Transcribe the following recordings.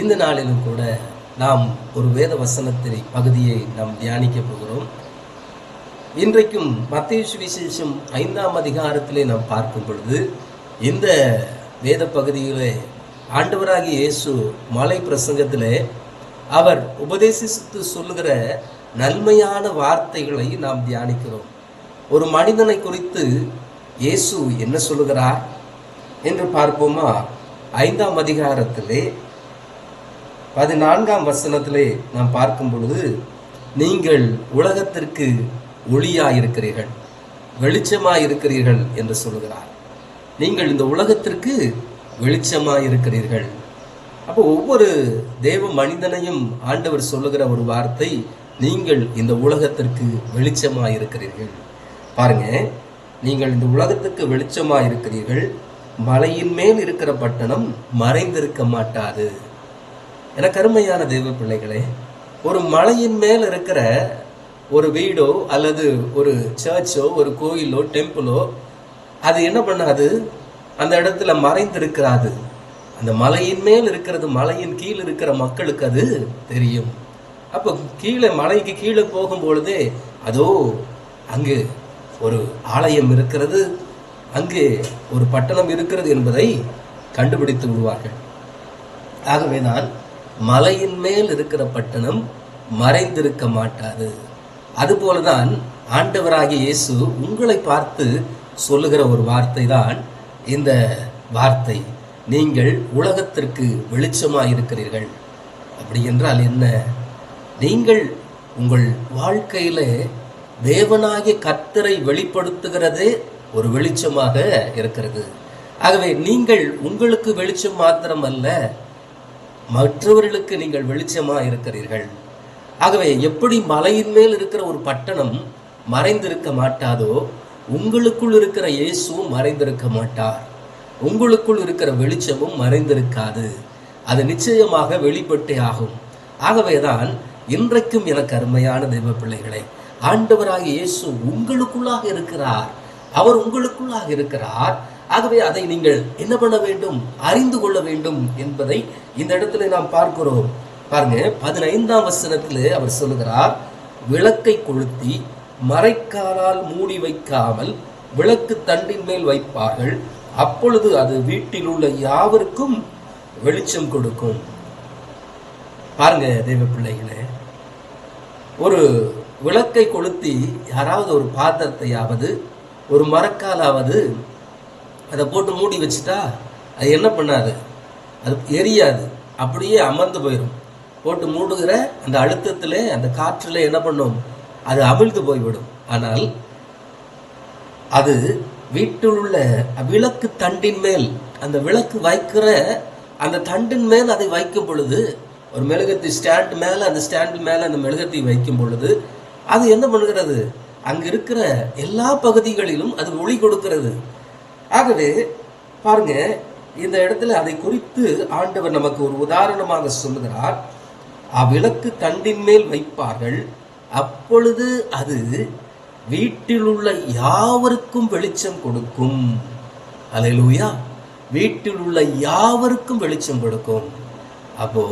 இந்த நாளிலும் கூட நாம் ஒரு வேத வசனத்தின் பகுதியை நாம் தியானிக்க போகிறோம். இன்றைக்கும் மத்திய சுவிசேஷம் ஐந்தாம் அதிகாரத்திலே நாம் பார்க்கும் பொழுது இந்த வேத பகுதியிலே ஆண்டவராகிய இயேசு மலை பிரசங்கத்திலே அவர் உபதேசித்து சொல்லுகிற நன்மையான வார்த்தைகளை நாம் தியானிக்கிறோம். ஒரு மனிதனை குறித்து இயேசு என்ன சொல்லுகிறார் என்று பார்ப்போமா? ஐந்தாம் அதிகாரத்திலே பதினான்காம் வசனத்திலே நாம் பார்க்கும் பொழுது நீங்கள் உலகத்திற்கு ஒளியாயிருக்கிறீர்கள் வெளிச்சமாயிருக்கிறீர்கள் என்று சொல்லுகிறார். நீங்கள் இந்த உலகத்திற்கு வெளிச்சமாயிருக்கிறீர்கள். அப்போ ஒவ்வொரு தேவ மனிதனையும் ஆண்டவர் சொல்லுகிற ஒரு வார்த்தை நீங்கள் இந்த உலகத்திற்கு வெளிச்சமாயிருக்கிறீர்கள். பாருங்க நீங்கள் இந்த உலகத்துக்கு வெளிச்சமாயிருக்கிறீர்கள் மலையின் மேல் இருக்கிற பட்டணம் மறைந்திருக்க மாட்டாது. எனக்கு கருமையான தெய்வ பிள்ளைகளே ஒரு மலையின் மேல் இருக்கிற ஒரு வீடோ அல்லது ஒரு சர்ச்சோ ஒரு கோயிலோ டெம்பிளோ அது என்ன பண்ணாது? அந்த இடத்துல மறைந்திருக்கிறாது. அந்த மலையின் மேல் இருக்கிறது மலையின் கீழ் இருக்கிற மக்களுக்கு அது தெரியும். அப்போ கீழே மலைக்கு கீழே போகும் பொழுதே அதோ அங்கு ஒரு ஆலயம் இருக்கிறது அங்கே ஒரு பட்டணம் இருக்கிறது என்பதை கண்டுபிடித்து விடுவார்கள். ஆகவேதான் மலையின் மேல் இருக்கிற பட்டணம் மறைந்திருக்க மாட்டாது. அதுபோலதான் ஆண்டவராகிய இயேசு உங்களை பார்த்து சொல்லுகிற ஒரு வார்த்தை தான் இந்த வார்த்தை. நீங்கள் உலகத்திற்கு வெளிச்சமாக இருக்கிறீர்கள். அப்படி என்றால் என்ன? நீங்கள் உங்கள் வாழ்க்கையில தேவனாகிய கர்த்தரை வெளிப்படுத்துகிறதே ஒரு வெளிச்சமாக இருக்கிறது. ஆகவே நீங்கள் உங்களுக்கு வெளிச்சம் மாத்திரம் அல்ல மற்றவர்களுக்கு நீங்கள் வெளிச்சமா இருக்கிறீர்கள். ஆகவே எப்படி மலையின் மேல் இருக்கிற ஒரு பட்டணம் மறைந்திருக்க மாட்டாதோ உங்களுக்குள் இருக்கிற இயேசுவும் மறைந்திருக்க மாட்டார். உங்களுக்குள் இருக்கிற வெளிச்சமும் மறைந்திருக்காது. அது நிச்சயமாக வெளிப்பட்டே ஆகும். ஆகவேதான் இன்றைக்கும் எனக்கு அருமையான தெய்வ பிள்ளைகளே ஆண்டவராக இயேசு உங்களுக்குள்ளாக இருக்கிறார். அவர் உங்களுக்குள்ளாக இருக்கிறார். ஆகவே அதை நீங்கள் என்ன பண்ண வேண்டும்? அறிந்து கொள்ள வேண்டும் என்பதை இந்த இடத்துல நாம் பார்க்கிறோம். பாருங்க பதினைந்தாம் வசனத்தில் அவர் சொல்லுகிறார் விளக்கை கொளுத்தி மறைக்காலால் மூடி வைக்காமல் விளக்கு தண்டின் மேல் வைப்பார்கள். அப்பொழுது அது வீட்டில் உள்ள யாவருக்கும் வெளிச்சம் கொடுக்கும். பாருங்க தெய்வ பிள்ளைகளே ஒரு விளக்கை கொளுத்தி யாராவது ஒரு பாத்திரத்தையாவது ஒரு மரக்காலாவது அதை போட்டு மூடி வச்சுட்டா அது என்ன பண்ணாது? அது எரியாது. அப்படியே அமர்ந்து போயிடும் போட்டு மூடுகிற அந்த அழுத்தத்தில் அந்த காற்றில் என்ன பண்ணும்? அது அமிழ்ந்து போய்விடும். ஆனால் அது வீட்டில் உள்ள விளக்கு தண்டின் மேல் அந்த விளக்கு வைக்கிற அந்த தண்டின் மேல் அதை வைக்கும் பொழுது ஒரு மெழுகத்தி ஸ்டாண்ட் மேலே அந்த ஸ்டாண்ட் மேலே அந்த மெழுகத்தை வைக்கும் பொழுது அது என்ன பண்ணுகிறது? அங்கே இருக்கிற எல்லா பகுதிகளிலும் அது ஒளி கொடுக்கிறது. ஆகவே பாருங்க இந்த இடத்துல அதை குறித்து ஆண்டவர் நமக்கு ஒரு உதாரணமாக சொல்லுகிறார். அவ்விளக்கு தண்டின் மேல் வைப்பார்கள். அப்பொழுது அது வீட்டில் உள்ள யாவருக்கும் வெளிச்சம் கொடுக்கும். அலையிலூயா. வீட்டில் உள்ள யாவருக்கும் வெளிச்சம் கொடுக்கும். அப்போ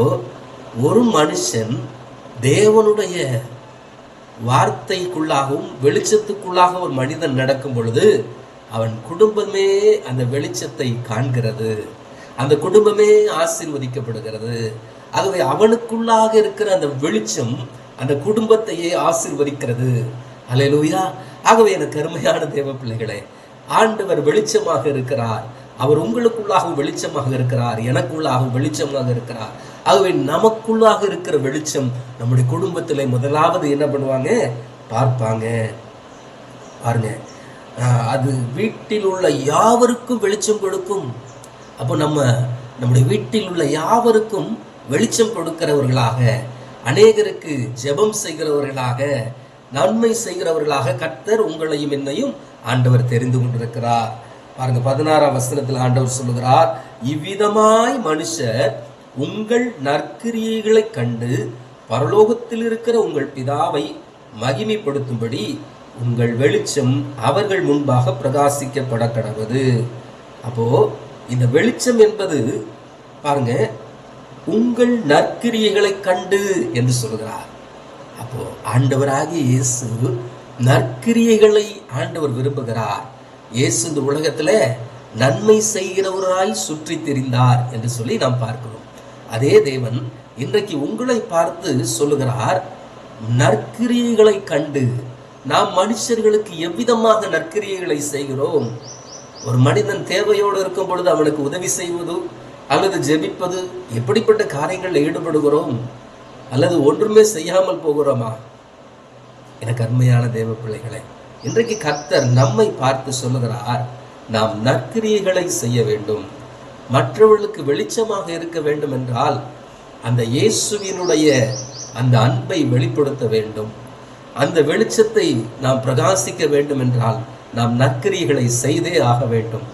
ஒரு மனுஷன் தேவனுடைய வார்த்தைக்குள்ளாகவும் வெளிச்சத்துக்குள்ளாக ஒரு மனிதன் நடக்கும் பொழுது அவன் குடும்பமே அந்த வெளிச்சத்தை காண்கிறது. அந்த குடும்பமே ஆசீர்வதிக்கப்படுகிறது. ஆகவே அவனுக்குள்ளாக இருக்கிற அந்த வெளிச்சம் அந்த குடும்பத்தையே ஆசீர்வதிக்கிறது. அலையலூயா ஆகவே எனக்கு அருமையான தேவ பிள்ளைகளே ஆண்டவர் வெளிச்சமாக இருக்கிறார். அவர் உங்களுக்குள்ளாகவும் வெளிச்சமாக இருக்கிறார். எனக்குள்ளாகவும் வெளிச்சமாக இருக்கிறார். ஆகவே நமக்குள்ளாக இருக்கிற வெளிச்சம் நம்முடைய குடும்பத்தில் முதலாவது என்ன பண்ணுவாங்க? பார்ப்பாங்க. பாருங்க. அது வீட்டில் உள்ள யாவருக்கும் வெளிச்சம் கொடுக்கும். அப்போ நம்ம நம்முடைய வீட்டில் உள்ள யாவருக்கும் வெளிச்சம் கொடுக்கிறவர்களாக அநேகருக்கு ஜெபம் செய்கிறவர்களாக நன்மை செய்கிறவர்களாக கர்த்தர் உங்களையும் என்னையும் ஆண்டவர் தெரிந்து கொண்டிருக்கிறார். பாருங்க பதினாறாம் வசனத்தில் ஆண்டவர் சொல்லுகிறார் இவ்விதமாய் மனுஷர் உங்கள் நற்கிரியைகளைக் கண்டு பரலோகத்தில் இருக்கிற உங்கள் பிதாவை மகிமைப்படுத்தும்படி உங்கள் வெளிச்சம் அவர்கள் முன்பாக பிரகாசிக்கப்பட கடவுது அப்போ இந்த வெளிச்சம் என்பது பாருங்க உங்கள் நற்கிரியைகளை கண்டு என்று சொல்கிறார். அப்போ ஆண்டவராகிய இயேசு நற்கிரியைகளை ஆண்டவர் விரும்புகிறார். இயேசு இந்த உலகத்துல நன்மை செய்கிறவராய் சுற்றி திரிந்தார் என்று சொல்லி நாம் பார்க்கிறோம். அதே தேவன் இன்றைக்கு உங்களை பார்த்து சொல்லுகிறார் நற்கிரியைகளை கண்டு நாம் மனுஷர்களுக்கு எவ்விதமாக நற்கிரியைகளை செய்கிறோம்? ஒரு மனிதன் தேவையோடு இருக்கும் பொழுது அவனுக்கு உதவி செய்வது அல்லது ஜெபிப்பது எப்படிப்பட்ட காரியங்களில் ஈடுபடுகிறோம்? அல்லது ஒன்றுமே செய்யாமல் போகிறோமா? எனக்கு அருமையான தேவ பிள்ளைகளை இன்றைக்கு கர்த்தர் நம்மை பார்த்து சொல்லுகிறார் நாம் நற்கிரியைகளை செய்ய வேண்டும். மற்றவர்களுக்கு வெளிச்சமாக இருக்க வேண்டும் என்றால் அந்த இயேசுவினுடைய அந்த அன்பை வெளிப்படுத்த வேண்டும். அந்த வெளிச்சத்தை நாம் பிரகாசிக்க வேண்டும் என்றால் நாம் நற்கிரியைகளை செய்தே ஆக வேண்டும்.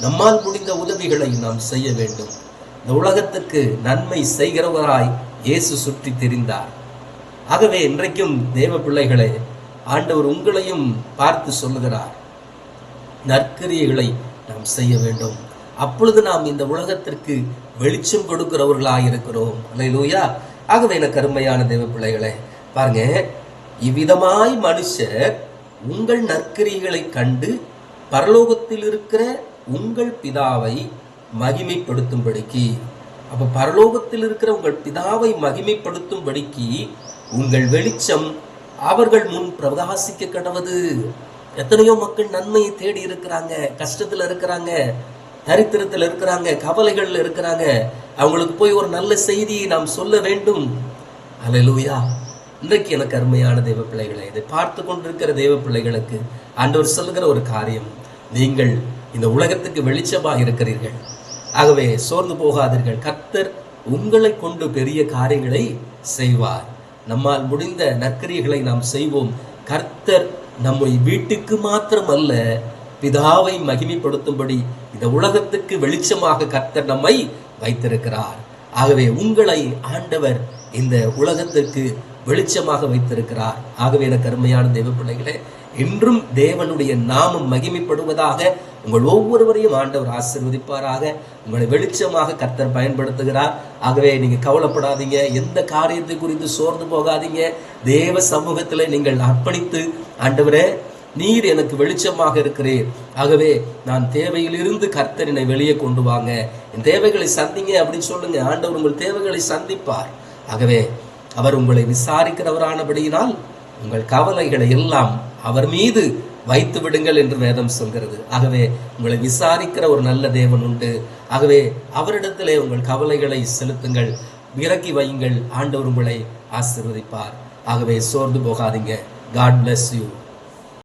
நம்மால் முடிந்த உதவிகளை நாம் செய்ய வேண்டும். இந்த உலகத்துக்கு நன்மை செய்கிறவராய் இயேசு சுற்றி திரிந்தார். ஆகவே இன்றைக்கும் தேவ பிள்ளைகளே ஆண்டவர் உங்களையும் பார்த்து சொல்லுகிறார். நற்கிரியைகளை நாம் செய்ய வேண்டும். அப்பொழுது நாம் இந்த உலகத்திற்கு வெளிச்சம் கொடுக்கிறவர்களாக இருக்கிறோம் அல்லையா ஆகவே என கருமையான தேவ பிள்ளைகளே பாருங்க இவ்விதமாய் மனுஷர் உங்கள் நற்கிரிகளை கண்டு பரலோகத்தில் இருக்கிற உங்கள் பிதாவை மகிமைப்படுத்தும்படிக்கு. அப்ப பரலோகத்தில் இருக்கிற உங்கள் பிதாவை மகிமைப்படுத்தும்படிக்கு உங்கள் வெளிச்சம் அவர்கள் முன் பிரகாசிக்க கடவது எத்தனையோ மக்கள் நன்மையை தேடி இருக்கிறாங்க கஷ்டத்துல இருக்கிறாங்க தரித்திரத்தில் இருக்கிறாங்க கவலைகள்ல இருக்கிறாங்க. அவங்களுக்கு போய் ஒரு நல்ல செய்தியை நாம் சொல்ல வேண்டும். அல்லேலூயா இன்றைக்கு எனக்கு அருமையான தெய்வ பிள்ளைகளை இதை பார்த்து கொண்டிருக்கிற தெய்வ பிள்ளைகளுக்கு ஆண்டவர் சொல்லுகிற ஒரு காரியம் நீங்கள் இந்த உலகத்துக்கு வெளிச்சமாக இருக்கிறீர்கள். ஆகவே சோர்ந்து போகாதீர்கள். கர்த்தர் உங்களை கொண்டு பெரிய காரியங்களை செய்வார். நம்மால் முடிந்த நற்கரியைகளை நாம் செய்வோம். கர்த்தர் நம்மை வீட்டுக்கு மாத்திரம் அல்ல பிதாவை மகிமைப்படுத்தும்படி இந்த உலகத்துக்கு வெளிச்சமாக கர்த்தர் நம்மை வைத்திருக்கிறார். ஆகவே உங்களை ஆண்டவர் இந்த உலகத்திற்கு வெளிச்சமாக வைத்திருக்கிறார். ஆகவே எனக்கு அருமையான தெய்வ பிள்ளைகளே இன்றும் தேவனுடைய நாமம் மகிமைப்படுவதாக உங்கள் ஒவ்வொருவரையும் ஆண்டவர் ஆசீர்வதிப்பாராக. உங்களை வெளிச்சமாக கர்த்தர் பயன்படுத்துகிறார். ஆகவே நீங்கள் கவலைப்படாதீங்க. எந்த காரியத்தை குறித்து சோர்ந்து போகாதீங்க. தேவ சமூகத்தில் நீங்கள் அர்ப்பணித்து ஆண்டவரே நீர் எனக்கு வெளிச்சமாக இருக்கிறீர். ஆகவே நான் தேவையிலிருந்து கர்த்தரினை வெளியே கொண்டு வாங்க. என் தேவைகளை சந்திங்க அப்படின்னு சொல்லுங்க. ஆண்டவர் உங்கள் தேவைகளை சந்திப்பார். ஆகவே அவர் உங்களை விசாரிக்கிறவரானபடியினால் உங்கள் கவலைகளை எல்லாம் அவர் மீது வைத்து விடுங்கள் என்று வேதம் சொல்கிறது. ஆகவே உங்களை விசாரிக்கிற ஒரு நல்ல தேவன் உண்டு. ஆகவே அவரிடத்திலே உங்கள் கவலைகளை செலுத்துங்கள். இறக்கி வையுங்கள். ஆண்டவர் உங்களை ஆசீர்வதிப்பார். ஆகவே சோர்ந்து போகாதீங்க. God bless you